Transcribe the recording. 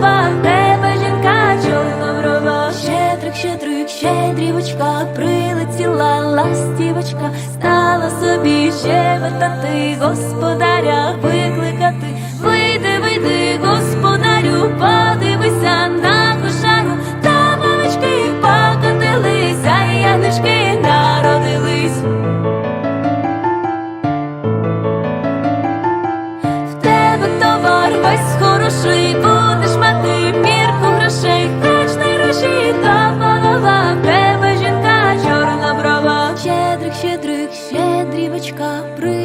В тебе жінка чорноброва. Щедрик, щедрик, щедрівочка, прилетіла ластівочка, стала собі щебетати, господаря ще дрібочка при.